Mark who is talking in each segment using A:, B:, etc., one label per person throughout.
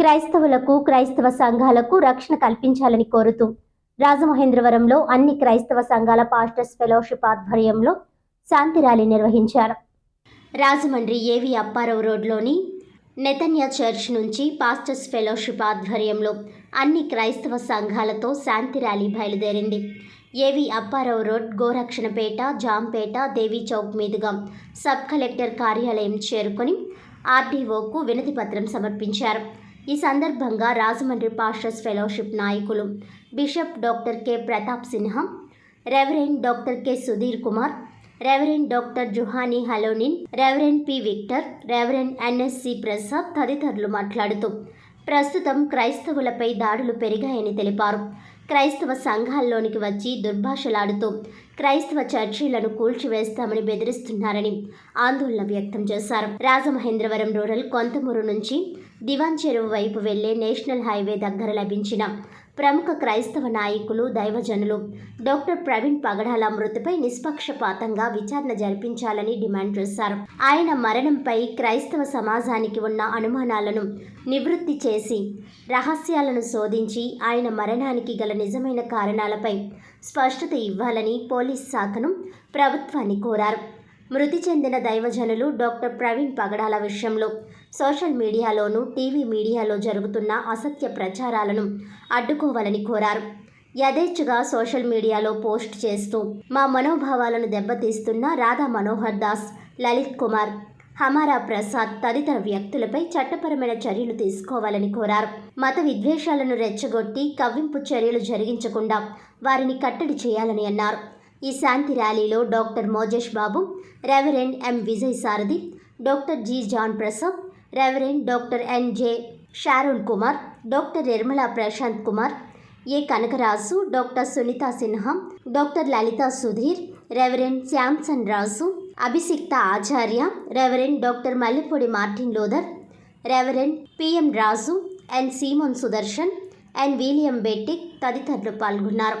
A: క్రైస్తవులకు క్రైస్తవ సంఘాలకు రక్షణ కల్పించాలని కోరుతూ రాజమహేంద్రవరంలో అన్ని క్రైస్తవ సంఘాల పాస్టర్స్ ఫెలోషిప్ ఆధ్వర్యంలో శాంతి ర్యాలీ నిర్వహించారు. రాజమండ్రి ఏవి అప్పారావు రోడ్లోని నెతన్యా చర్చ్ నుంచి పాస్టర్స్ ఫెలోషిప్ ఆధ్వర్యంలో అన్ని క్రైస్తవ సంఘాలతో శాంతి ర్యాలీ బయలుదేరింది. ఏవి అప్పారావు రోడ్ గోరక్షణపేట జాంపేట దేవీ చౌక్ మీదుగా సబ్ కలెక్టర్ కార్యాలయం చేరుకొని ఆర్డీఓకు వినతి పత్రం సమర్పించారు. ఈ సందర్భంగా రాజమండ్రి పాస్టర్స్ ఫెలోషిప్ నాయకులు bishop doctor K Pratap Sinha reverend doctor K Sudhir Kumar reverend doctor Juhani Halonen reverend P Victor reverend NSC Prasad తదితరులు మాట్లాడుతూ ప్రస్తుతం క్రైస్తవులపై దాడులు పెరిగాయని తెలిపారు. క్రైస్తవ సంఘాల్లోనికి వచ్చి దుర్భాషలాడుతూ క్రైస్తవ చర్చిలను కూల్చివేస్తామని బెదిరిస్తున్నారని ఆందోళన వ్యక్తం చేశారు. రాజమహేంద్రవరం రూరల్ కొంతమూరు నుంచి దివాన్ చెరువు వైపు వెళ్ళే నేషనల్ హైవే దగ్గర లభించిన ప్రముఖ క్రైస్తవ నాయకులు దైవజనులు డాక్టర్ ప్రవీణ్ పగడాల మృతిపై నిష్పక్షపాతంగా విచారణ జరిపించాలని డిమాండ్ చేశారు. ఆయన మరణంపై క్రైస్తవ సమాజానికి ఉన్న అనుమానాలను నివృత్తి చేసి రహస్యాలను శోధించి ఆయన మరణానికి గల నిజమైన కారణాలపై స్పష్టత ఇవ్వాలని పోలీస్ శాఖను ప్రభుత్వాన్ని కోరారు. మృతి చెందిన దైవజనులు డాక్టర్ ప్రవీణ్ పగడాల విషయంలో సోషల్ మీడియాలోనూ టీవీ మీడియాలో జరుగుతున్న అసత్య ప్రచారాలను అడ్డుకోవాలని కోరారు. యథేచ్ఛగా సోషల్ మీడియాలో పోస్ట్ చేస్తూ మా మనోభావాలను దెబ్బతీస్తున్న రాధా మనోహర్ దాస్ లలిత్ కుమార్ హమారా ప్రసాద్ తదితర వ్యక్తులపై చట్టపరమైన చర్యలు తీసుకోవాలని కోరారు. మత విద్వేషాలను రెచ్చగొట్టి కవ్వింపు చర్యలు జరిగించకుండా వారిని కట్టడి చేయాలని అన్నారు. ఈ శాంతి ర్యాలీలో doctor Mojesh Babu reverend M Vijay Sarathi doctor G John Prasad reverend doctor N J Sharon Kumar doctor Nirmala Prashanth Kumar A Kanakaraju doctor Sunitha Sinha doctor Lalitha Sudhir reverend Samson Raju అభిషిక్త Acharya reverend doctor Mallepudi Martin Luther reverend PM Raju N Simon Sudarshan N William Bettick తదితరులు పాల్గొన్నారు.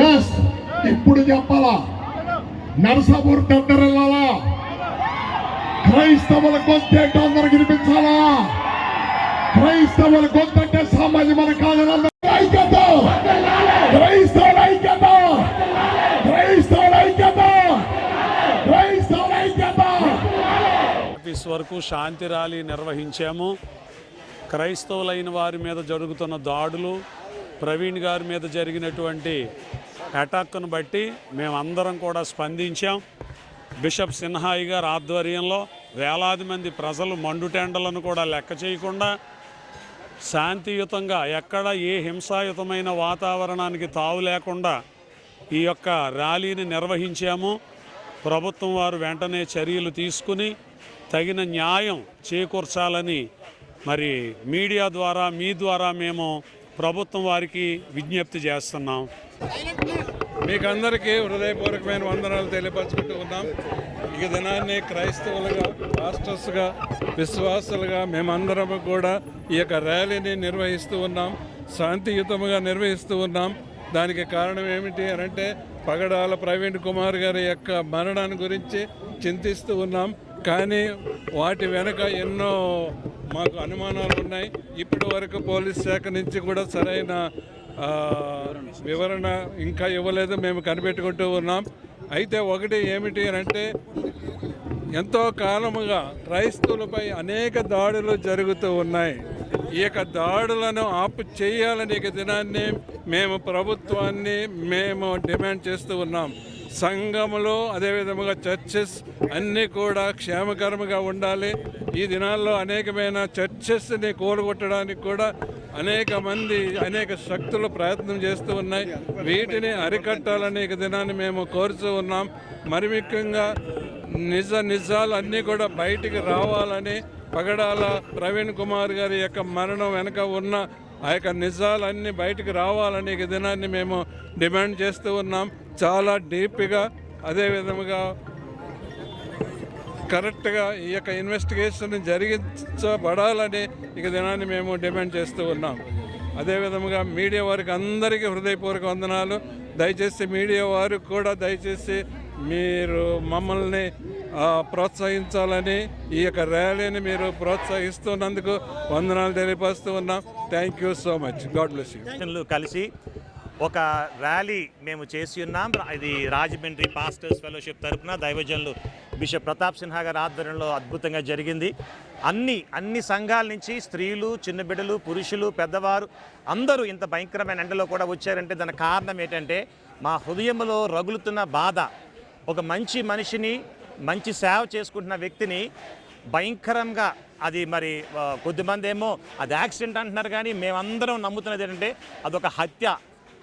B: Yes ఇప్పుడు చెప్పాలా? నరసాపూర్ దగ్గర వెళ్ళాలా? క్రైస్తవుల గొంతేంటో అందరికి వినిపించాలా? క్రైస్తవుల గొంతంటే సామాజిక మన కాదు ఐక్యత. క్రైస్తవుల ఐక్యత. క్రైస్తవుల ఐక్యత. క్రైస్తవుల ఐక్యత.
C: ఆఫీస్ వరకు శాంతి ర్యాలీ నిర్వహించాము. క్రైస్తవులైన వారి మీద జరుగుతున్న దాడులు ప్రవీణ్ గారి మీద జరిగినటువంటి అటాక్ను బట్టి మేమందరం కూడా స్పందించాం. బిషప్ సిన్హాయి గారి ఆధ్వర్యంలో వేలాది మంది ప్రజలు మండుటెండలను కూడా లెక్క చేయకుండా శాంతియుతంగా ఎక్కడ ఏ హింసాయుతమైన వాతావరణానికి తావు లేకుండా ఈ యొక్క ర్యాలీని నిర్వహించాము. ప్రభుత్వం వారు వెంటనే చర్యలు తీసుకుని తగిన న్యాయం చేకూర్చాలని మరి మీడియా ద్వారా మీ ద్వారా మేము ప్రభుత్వం వారికి విజ్ఞప్తి చేస్తున్నాం.
D: మీకు అందరికీ హృదయపూర్వకమైన వందనాలు తెలియపరచుకుంటూ ఉన్నాం. ఈ దినాన్ని క్రైస్తవులుగా పాస్టర్స్గా విశ్వాసులుగా మేమందరం కూడా ఈ యొక్క ర్యాలీని నిర్వహిస్తూ ఉన్నాం. శాంతియుతముగా నిర్వహిస్తూ ఉన్నాం. దానికి కారణం ఏమిటి అంటే పగడాల ప్రవీణ్ కుమార్ గారి యొక్క మరణాన్ని గురించి చింతిస్తూ ఉన్నాం. కానీ వాటి వెనుక ఎన్నో మాకు అనుమానాలు ఉన్నాయి. ఇప్పటి వరకు పోలీస్ శాఖ నుంచి కూడా సరైన వివరణ ఇంకా ఇవ్వలేదు. మేము కనిపెట్టుకుంటూ ఉన్నాం. అయితే ఒకటి ఏమిటి అని అంటే ఎంతో కాలముగా క్రైస్తవులపై అనేక దాడులు జరుగుతూ ఉన్నాయి. ఈ యొక్క దాడులను ఆపు చేయాలని ఇక దినాన్ని మేము ప్రభుత్వాన్ని మేము డిమాండ్ చేస్తూ ఉన్నాం. సంఘములు అదేవిధముగా చర్చెస్ అన్నీ కూడా క్షేమకరముగా ఉండాలి. ఈ దినాల్లో అనేకమైన చర్చెస్ని కూడగొట్టడానికి కూడా అనేక మంది అనేక శక్తులు ప్రయత్నం చేస్తూ ఉన్నాయి. వీటిని అరికట్టాలని ఈ దినాన్ని మేము కోరుతూ ఉన్నాం. మరి ముఖ్యంగా నిజ నిజాలు అన్నీ కూడా బయటికి రావాలని పగడాల ప్రవీణ్ కుమార్ గారి యొక్క మరణం వెనుక ఉన్న ఆ యొక్క నిజాలన్నీ బయటికి రావాలని ఈ దినాన్ని మేము డిమాండ్ చేస్తూ ఉన్నాం. చాలా డీప్గా అదేవిధముగా కరెక్ట్గా ఈ యొక్క ఇన్వెస్టిగేషన్ జరిగించబడాలని ఇక దినాన్ని మేము డిమాండ్ చేస్తూ ఉన్నాం. అదేవిధంగా మీడియా వారికి అందరికీ హృదయపూర్వక వందనాలు. దయచేసి మీడియా వారు కూడా దయచేసి మీరు మమ్మల్ని ప్రోత్సహించాలని ఈ యొక్క ర్యాలీని మీరు ప్రోత్సహిస్తున్నందుకు వందనాలు తెలియపరుస్తూ ఉన్నాం. Thank you so much God bless you
E: కలిసి ఒక ర్యాలీ మేము చేసి ఉన్నాం. ఇది రాజమండ్రి పాస్టర్స్ ఫెలోషిప్ తరపున దైవజనులు బిషప్ ప్రతాప్ సిన్హా గారి ఆధ్వర్యంలో అద్భుతంగా జరిగింది. అన్ని అన్ని సంఘాల నుంచి స్త్రీలు చిన్న బిడ్డలు పురుషులు పెద్దవారు అందరూ ఇంత భయంకరమైన ఎండలో కూడా వచ్చారంటే దానికి కారణం ఏంటంటే మా హృదయంలో రగులుతున్న బాధ. ఒక మంచి మనిషిని మంచి సేవ చేసుకుంటున్న వ్యక్తిని భయంకరంగా అది మరి కొద్దిమంది ఏమో అది యాక్సిడెంట్ అంటున్నారు కానీ మేమందరం నమ్ముతున్నది ఏంటంటే అదొక హత్య.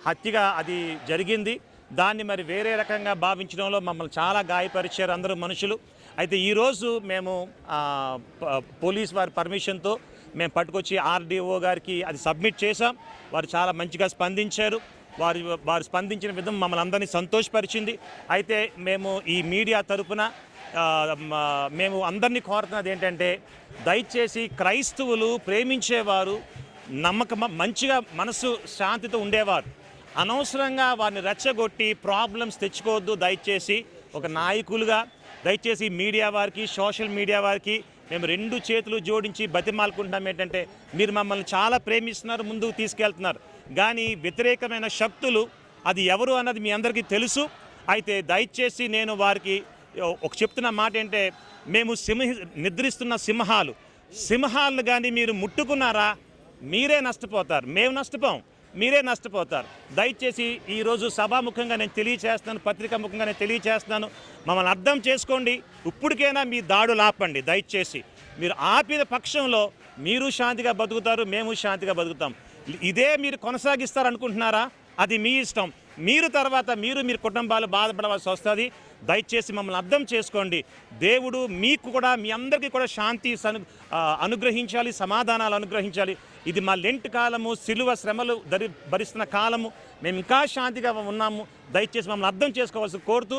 E: హత్యగా అది జరిగింది. దాన్ని మరి వేరే రకంగా భావించడంలో మమ్మల్ని చాలా గాయపరిచారు అందరూ మనుషులు. అయితే ఈరోజు మేము పోలీస్ వారి పర్మిషన్తో మేము పట్టుకొచ్చి ఆర్డీఓ గారికి అది సబ్మిట్ చేశాం. వారు చాలా మంచిగా స్పందించారు. వారు వారు స్పందించిన విధం మమ్మల్ని అందరినీ సంతోషపరిచింది. అయితే మేము ఈ మీడియా తరపున మేము అందరినీ కోరుతున్నది ఏంటంటే దయచేసి క్రైస్తవులు ప్రేమించేవారు నమ్మకం మంచిగా మనసు శాంతితో ఉండేవారు. అనవసరంగా వారిని రెచ్చగొట్టి ప్రాబ్లమ్స్ తెచ్చుకోవద్దు. దయచేసి ఒక నాయకులుగా దయచేసి మీడియా వారికి సోషల్ మీడియా వారికి మేము రెండు చేతులు జోడించి బతిమాలుకుంటున్నాం ఏంటంటే మీరు మమ్మల్ని చాలా ప్రేమిస్తున్నారు ముందుకు తీసుకెళ్తున్నారు. కానీ వ్యతిరేకమైన శక్తులు అది ఎవరు అన్నది మీ అందరికీ తెలుసు. అయితే దయచేసి నేను వారికి ఒక చెప్తున్న మాట ఏంటంటే మేము సింహ నిద్రిస్తున్న సింహాలు. సింహాలను కానీ మీరు ముట్టుకున్నారా? మీరే నష్టపోతారు. మేము నష్టపోం. మీరే నష్టపోతారు. దయచేసి ఈరోజు సభాముఖంగా నేను తెలియచేస్తున్నాను పత్రికా ముఖంగా నేను తెలియచేస్తున్నాను. మమ్మల్ని అర్థం చేసుకోండి. ఇప్పటికైనా మీ దాడులు ఆపండి. దయచేసి మీరు ఆపిన పక్షంలో మీరు శాంతిగా బతుకుతారు మేము శాంతిగా బతుకుతాం. ఇదే మీరు కొనసాగిస్తారనుకుంటున్నారా? అది మీ ఇష్టం. మీరు తర్వాత మీరు మీరు కుటుంబాలు బాధపడవలసి వస్తుంది. దయచేసి మమ్మల్ని అర్థం చేసుకోండి. దేవుడు మీకు కూడా మీ అందరికీ కూడా శాంతి సను అనుగ్రహించాలి సమాధానాలు అనుగ్రహించాలి. ఇది మా లెంట్ కాలము సిలువ శ్రమలు దరి భరిస్తున్న కాలము. మేము ఇంకా శాంతిగా ఉన్నాము. దయచేసి మమ్మల్ని అర్థం చేసుకోవాల్సి కోరుతూ